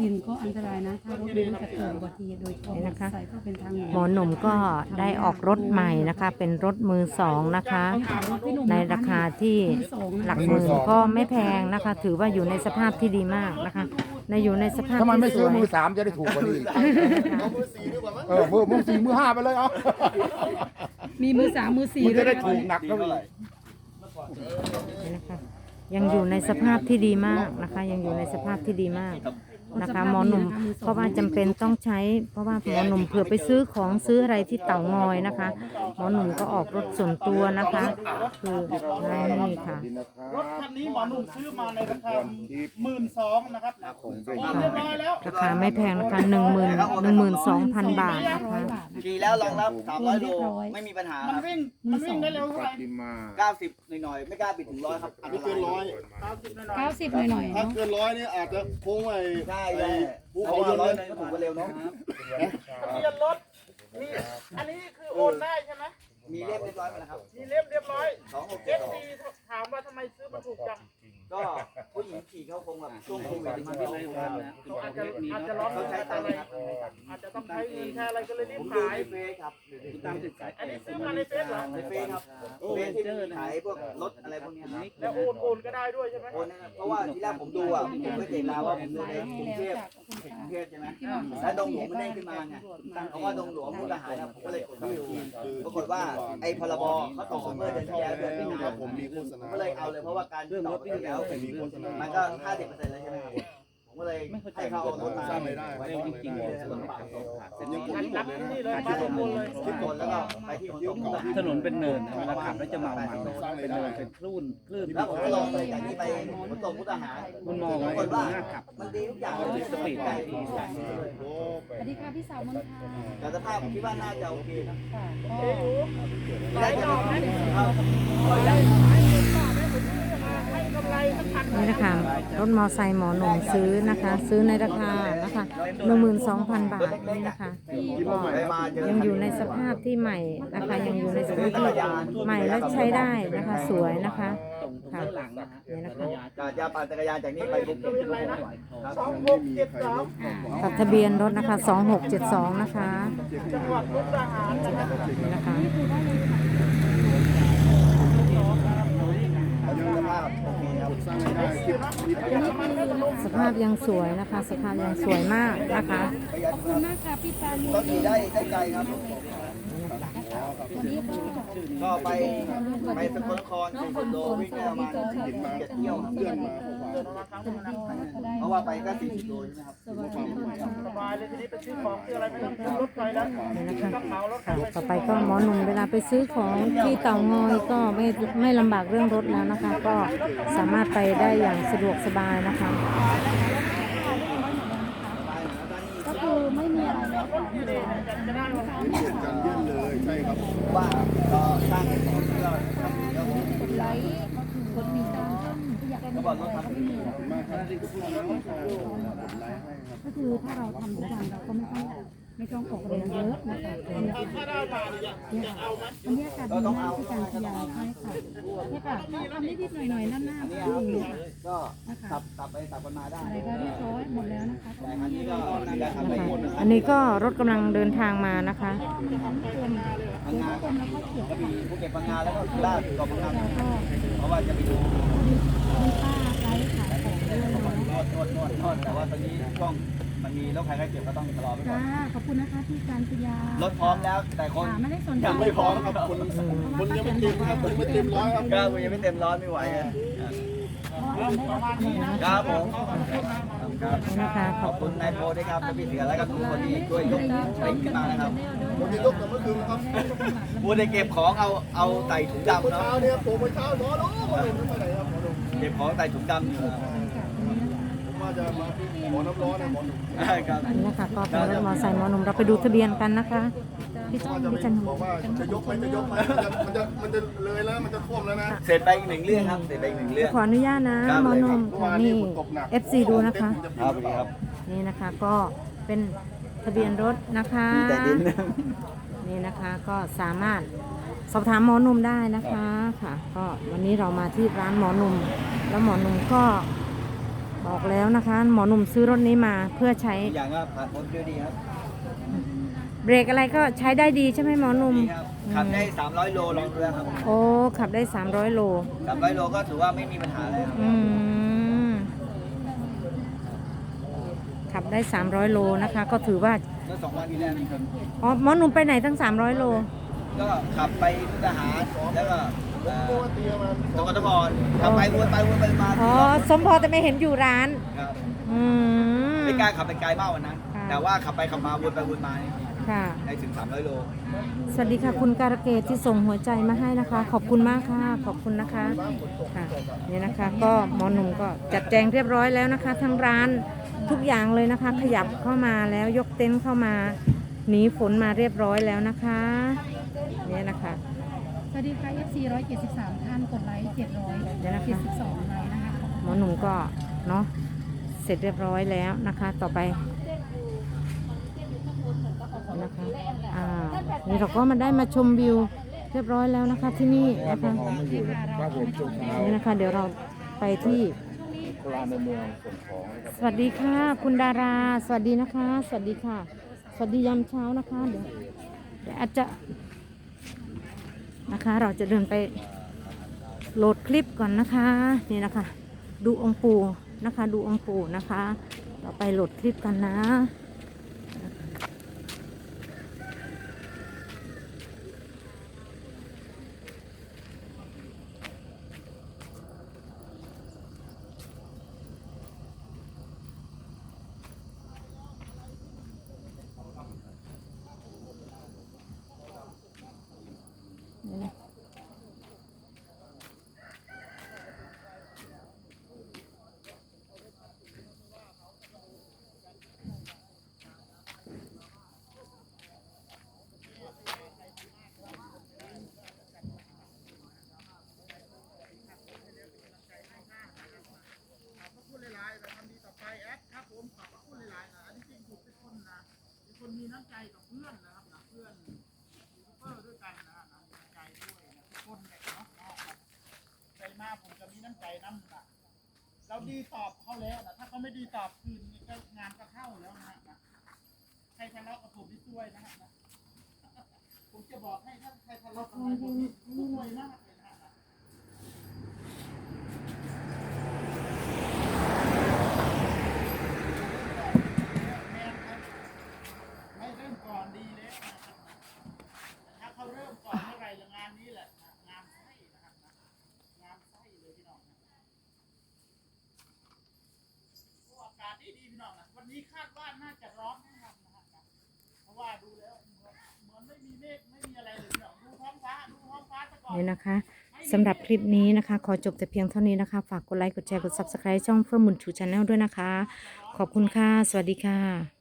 ดินก็อันตรายนะ ถ้ารถดินจะเกิดอุบัติเหตุโดยตรงนี่นะคะใส่ก็เป็นทางหมอหนุ่มก็ได้ออกรถใหม่นะคะ เป็นรถมือสองนะคะ ในราคาที่หลักหมื่นก็ไม่แพงนะคะ ถือว่าอยู่ในสภาพที่ดีมากนะคะในอยู่ในสภาพทำไมไม่ที่สซื้อวยมือสามจะได้ถูกกว่านี้อีกเออมือมือสี่มือห้าไปเลยเอามีมือสามมือสี่มันด้จะวยได้นะถูกหนักเท่าไหร่นี่นะคะยังอยู่ในสภาพที่ดีมากนะคะ ยังอยู่ในสภาพที่ดีมาก นะคะหมอหนุ่มเพราะว่าจำเป็นต้องใช้ เพราะว่าหมอหนุ่มเผื่อไปซื้อของซื้ออะไรที่เต่างอยนะคะ หมอหนุ่มก็ออกรถส่วนตัวนะคะคือนี่ค่ะรถคันนี้หมอหนุ่มซื้อมาในราคาหมื่นสองนะครับโอนเรียบร้อยแล้วราคาไม่แพงนะคะหนึ่งหมื่นหนึ่งหมื่นสองพันบาทนะคะขี่แล้วรองรับ300โลไม่มีปัญหามันวิ่งมันวิ่งได้เร็วเท่าไหร่ปฏิมา90หน่อยๆไม่กล้าปิดถึงร้อยครับอันตไม่เกินร้อยเก้าสิบหน่อยเก้าสิบหน่อยๆถ้าเนาะเกินร้อยนี่อาจจะโค้งไปใช่ไปเลยภูเพราะเขาว่าเย็นร้อยเลยนึงก็ถูกกว่าเร็วเนาะทะเบียนรถมีอันนี้คือโอนได้ใช่ไหมมีเรียบเรียบร้อยหมดแล้วครับมีเล่มเรียบร้อยสองหกเอเจ็ดฟสอง ซีถามว่าทำไมซื้อมาถูกจัง ก็ผู้หญิงขี่เขาคงแบบช่วงโควิดมันไม่ได้เลยเขาอาจจะอาจจะร้อนเขาเงินใช้ตัอะงไรค์ครับอาจจะต้องใช้เงินใช้อะไรก็เลยรีผบมดูขาย ในเฟซครับอันนี้ซื้อมาในเฟซเหรอ ในเฟซครับเฟซที่ขายพวกรถอะไรพวกเนี้ยครับแล้วโอนโอนก็ได้ด้วยใช่ไหมโอนนะครับเพราะว่าที่แรกผมดูอะผมก็เห็นแล้วว่าผมดูในกรุงเทพกรุงเทพใช่ไหมแล้วดงหลวงมันเด้งขึ้นมาไงเพราะว่าดงหลวงมุกดาหารนะผมก็เลยกดเข้าไปดูปรากฏว่าไอ้พรบเขาตกเมื่อเดือนที่แล้วเดือนมีนาครับผมมีโฆษผมณาก็เลยเอาเลยเพราะว่าการตอบไปแล้วมีโฆษณามันก็ห้าสิบเปอร์เซ็นต์แล้วใช่ไหมครับผมก็เลยให้เขาเอารถมาสร้างรายได้ไว้สร้างจริงๆรายเลยได้ถนนปากซอยผมยังกดอันไม่หมนัดบเลยนะนี่เลยมาลงบนเลยทุกคนแล้วก็ไปที่ขนส่งมุกดาหารถนนเป็นเนินนะเวลาขับแล้วจะเมามันสร้างเป็รานยเนิได้นเป็นคลื่นคลื่นแล้วผมก็ลองไปจากนี้ไปขนส่งมุกดาหารคุณมองปไว้รากฏว่าหน้าขับมันดีทุกอย่างเลยสปีดใหญ่ดีใหญ่โอ้สวัสดีค่ะพี่สาวมนทาแต่สภาพผมคิดว่าน่าจะโอเคนะค่ะเอ้ยอยู่หลายดอกนะ นนี่นะคะรถมอไซค์หมอหนุ่มซื้อนะคะ ซื้อในราคานะคะหนึ่งหมื่นสองพันบาทนี่นะคะก็ไปมาเจอยังอยู่ในสภาพที่ใหม่นะคะ ยังอยู่ในสภาพที่ใหม่และใช้ได้นะคะ สวยนะคะตรงตรงด้านหลังนะฮะนี่นะคะจะจะปั่นจักรยานจากนี้ไปปุ๊บผมจะลงไปครับสองหกเจ็ดสองตัดทะเบียนรถนะคะ2672นะคะจังหวัดมุกดาหารนะครับนี่นะคะ สภาพโอเคครับสภาพยังสวยนะคะ สภาพยังสวยมากนะคะ ขอบคุณมากค่ะพี่ปานี ก็ขี่ได้ได้ไกลครับ ก็ไปไปสกลนครสิบโลวิ่งได้ประมาณเจ็ดเจ็ดเที่ยวครับเพื่อนมาเพราะว่าไปก็สี่สิบโลใช่ไหมครับสบายเลยทีนี้ไปซื้อของซื้ออะไรไม่ต้องขึ้นรถไฟแล้วนะคะต้องเหมารถไฟค่ะต่อไปก็หมอหนุ่มเวลาไปซื้อของที่เต่างอยก็ไม่ไม่ลำบากเรื่องรถแล้วนะคะ ก็สามารถไปได้อย่างสะดวกสบายนะคะก็คือไม่มีอะไร ว่าก็สร้างเป็นของเพื่อทำเรื่องกดไลค์กดติดตามอยากได้ก็บอกรถทำดีขอบคุณมากครับที่พูดนะผมไลฟ์ให้ครับก็คือถ้าเราทำทุกอย่างเราก็ไม่ต้อง ไม่ต้องออกแรงเยอะนะคะเนี่ยค่ะบรรยากาศดีมากที่การขยายใช่ค่ะเนี่ยค่ะทำนิดๆหน่อยๆนั่นหน้าก็ดีค่ะก็ขับขับไปขับกันมาได้อะไรก็เรียบร้อยหมดแล้วนะคะแต่คันนี้ก็ได้ทำไปนะคะหมดนะครับอันนี้ก็รถกำลังเดินทางมานะคะพังงาก็มีภูเก็ตพังงาแล้วก็สุราษฎร์เกาะพังงาแล้วก็เพราะว่าจะไปดูมีป้าไลฟ์ขายของด้วยเนาะนวดนวดนวดนวดแต่ว่าตอนนี้ช่วง มันมีโรคภัยไข้เจ็บก็ต้องชะลอไปก่อจ้านขอบคุณนะคะที่การพยารถพร้อมแล้วแต่คน ค่ะไม่ได้สนใจยังไม่พร้อมครับคุณคนยังไม่เต็มครับคนยังไม่เต็มร้อยครับ ก็คุณยังไม่เต็มร้อนไม่ไหวอะนี่นะครับผมครับนี่นะคะขขออบบคุคุณณนายโพด้วยครับและพี่เสือและก็ทุกคนที่ช่วยยกไปขึ้นมานะครับผมจะยกแต่เมื่อคืนครับพูดในเก็บของเอาเอาใส่ถุงดำเมื่อเนาะเช้าเนี่ยผมเมื่อเช้านอนโอ้โหไม่ไปไหนครับหมอหนุ่มเก็บของใส่ถุงดำอยู่นะผม ว่าจะมาหมอน้ำร้อนนะหมอหนุ่มครับอันนี้นะคะก็เป็นรถมอเตอร์ไซค์หมอหนุ่มเราไปดูทะเบียนกันนะคะพี่จ้องว่าจะพี่จันทร์บอกว่าจะยกไหมจะยกไหมมันจะมันจะเลยแล้วมันจะท่วมแล้วนะเสร็จไปอีกหนึ่งเรื่องครับเสร็จไปอีกหนึ่งเรื่องขออนุญาตนะหมอหนุ่มค่ะนี่ FC ดูนะคะ ครับครับนี่นะคะก็เป็นทะเบียนรถนะคะแต่ดินนี่นะคะก็สามารถสอบถามหมอหนุ่มได้นะคะค่ะ ก็วันนี้เรามาที่ร้านหมอหนุ่ม แล้วหมอหนุ่มก็ บอกแล้วนะคะ หมอหนุ่มซื้อรถนี้มาเพื่อใช้อีกอย่างก็ผ่านพ้นด้วยดีครับเบรกอะไรก็ใช้ได้ดีใช่ไหมหมอหนุ่มดีครับขับได้ 300 โลลองเรือครับ โอ้ขับได้ 300 โล 300 โลก็ถือว่าไม่มีปัญหาเลยครับอืมขับได้ 300 โลนะคะ ก็ถือว่าเมื่อสองวันที่แล้วนี่ครับอ๋อหมอหนุ่มไปไหนตั้ง 300 โล ก็ขับไปมุกดาหารแล้วก็ เอ่อสกลนครขับไปวนไปวนไปมาอ๋อสมพอแต่ไม่เห็นอยู่ร้านครับอืม ไม่กล้าขับไปไกลมากวันนั้น ค่ะ แต่ว่าขับไปขับมาวนไปวนมาเนี่ยค่ะ ได้ถึง 300 โล สวัสดีค่ะคุณการะเกตที่ส่งหัวใจมาให้นะคะ ขอบคุณมากค่ะ ขอบคุณนะคะค่ะนี่นะคะ ก็หมอหนุ่มก็จัดแจงเรียบร้อยแล้วนะคะ ทั้งร้านทุกอย่างเลยนะคะ ขยับเข้ามาแล้วยกเต็นท์เข้ามาหนีฝนมาเรียบร้อยแล้วนะคะนี่นะคะ สวัสดีค่ะ FC 173 ท่านกดไลค์เดี๋ยวนะคะ772ไลค์นะคะหมอหนุ่มก็เนาะเสร็จเรียบร้อยแล้วนะคะ ต่อไปนะคะอ่านี่เราก็มาได้มาชมวิวเรียบร้อยแล้วนะคะที่นี่นะคะหอมมาอยู่ครับผมช่วงเช้านี่นะคะ เดี๋ยวเราไปที่โคราชในเมืองส่งของนะครับสวัสดีค่ะ คุณดารา สวัสดีนะคะ สวัสดีค่ะ สวัสดียามเช้านะคะ เดี๋ยวเดี๋ยวอาจจะ นะคะ เราจะเดินไปโหลดคลิปก่อนนะคะ นี่นะคะ ดูองค์ปู่นะคะ ดูองค์ปู่นะคะ เราไปโหลดคลิปกันนะ คนมีน้ำใจกับเพื่อนนะครับนะเพื่อนยูทูเบอร์ด้วยกันนะนะำใจด้วยนะทุกคนเลยเนาะใจมากผมจะมีน้ำใจน้ำตาเราดีตอบเขาแล้วนะถ้าเขาไม่ดีตอบคืนก็งานก็เข้าแล้วนะนะใครทะเลาะกับผมที่ช่วยนะฮะผมจะบอกให้ถ้าใครทะเลาะกับผมนี่ช่วยนะฮะนะแม่นครับไม่เริ่มก่อนดีแล้วนะครับถ้าเขาเริ่มก่อนเมื่อไหร่ละงานนี้แหละนะงานไส้นะครับนะ งามไส้เลยพี่น้องนะโอ้อากาศดีดีพี่น้องนะวันนี้คาดว่าน่าจะร้อนนะครับนะฮะนะเพราะว่าดูแล้วเหมือนเหมือนไม่มีเมฆไม่มีอะไรเลยพี่น้องดูท้องฟ้าดู ท้องฟ้าซะก่อนนี่นะคะสำหรับคลิปนี้นะคะ ขอจบแต่เพียงเท่านี้นะคะ ฝากกดไลค์ กดแชร์ กด Subscribe ช่องเพื่อมุนชูชาแนลด้วยนะคะ ขอบคุณค่ะ สวัสดีค่ะ